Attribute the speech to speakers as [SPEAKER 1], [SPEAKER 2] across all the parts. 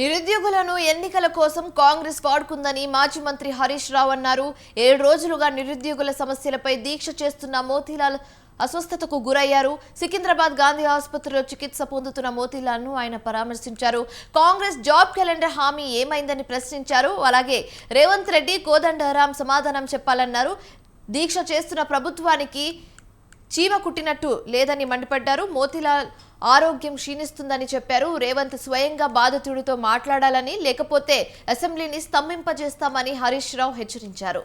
[SPEAKER 1] నిరుద్యోగులను ఎన్నికల కోసం కాంగ్రెస్ వాడుకుందని మాజీ మంత్రి హరీష్ రావు అన్నారు. ఏడు రోజులుగా నిరుద్యోగుల సమస్యలపై దీక్ష చేస్తున్న మోతీలాల్ అస్వస్థతకు గురయ్యారు. సికింద్రాబాద్ గాంధీ ఆసుపత్రిలో చికిత్స పొందుతున్న మోతీలాల్ను ఆయన పరామర్శించారు. కాంగ్రెస్ జాబ్ క్యాలెండర్ హామీ ఏమైందని ప్రశ్నించారు. అలాగే రేవంత్ రెడ్డి కోదండరాం సమాధానం చెప్పాలన్నారు. దీక్ష చేస్తున్న ప్రభుత్వానికి చీమ కుట్టినట్టు లేదని మండిపడ్డారు. మోతీలాల్ ఆరోగ్యం క్షీణిస్తుందని చెప్పారు. రేవంత్ స్వయంగా బాధితుడితో మాట్లాడాలని లేకపోతే అసెంబ్లీని స్తంభింపజేస్తామని హరీష్ రావు హెచ్చరించారు.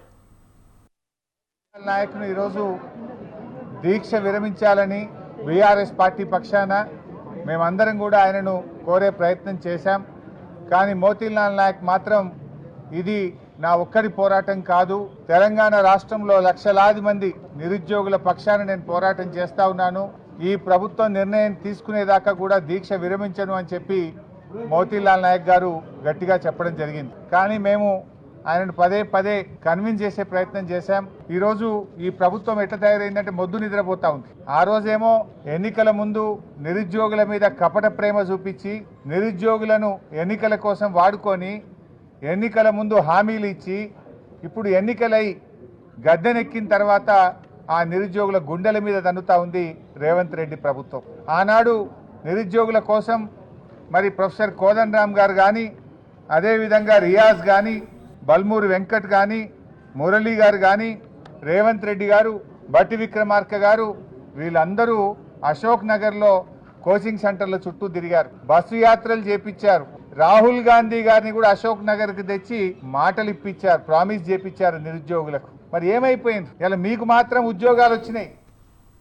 [SPEAKER 2] నాయకులు ఈరోజు దీక్ష విరమించాలని బీఆర్ఎస్ పార్టీ పక్షాన మేమందరం కూడా ఆయనను కోరే ప్రయత్నం చేశాం. కానీ మోతీలాల్ నాయక్ మాత్రం ఇది నా ఒక్కడి పోరాటం కాదు. తెలంగాణ రాష్ట్రంలో లక్షలాది మంది నిరుద్యోగుల పక్షాన నేను పోరాటం చేస్తా ఉన్నాను. ఈ ప్రభుత్వం నిర్ణయం తీసుకునేదాకా కూడా దీక్ష విరమించను అని చెప్పి మోతీలాల్ నాయక్ గారు గట్టిగా చెప్పడం జరిగింది. కానీ మేము ఆయనను పదే పదే కన్విన్స్ చేసే ప్రయత్నం చేశాం. ఈరోజు ఈ ప్రభుత్వం ఎట్లా తయారైందంటే మొద్దు నిద్రపోతా ఉంది. ఆ రోజేమో ఎన్నికల ముందు నిరుద్యోగుల మీద కపట ప్రేమ చూపించి నిరుద్యోగులను ఎన్నికల కోసం వాడుకొని ఎన్నికల ముందు హామీలు ఇచ్చి ఇప్పుడు ఎన్నికలై గద్దెనెక్కిన తర్వాత ఆ నిరుద్యోగుల గుండెల మీద తన్నుతా ఉంది రేవంత్ రెడ్డి ప్రభుత్వం. ఆనాడు నిరుద్యోగుల కోసం మరి ప్రొఫెసర్ కోదండరామ్ గారు కానీ అదేవిధంగా రియాజ్ కానీ బల్మూరి వెంకట్ కానీ మురళీ గారు కానీ రేవంత్ రెడ్డి గారు బట్టి విక్రమార్క గారు వీళ్ళందరూ అశోక్ నగర్లో కోచింగ్ సెంటర్ల చుట్టూ తిరిగారు. బస్సు యాత్రలు చేపించారు. రాహుల్ గాంధీ గారిని కూడా అశోక్ నగర్కి తెచ్చి మాటలు ఇప్పించారు ప్రామిస్ చేపించారు నిరుద్యోగులకు. మరి ఏమైపోయింది? ఇలా మీకు మాత్రం ఉద్యోగాలు వచ్చినాయి.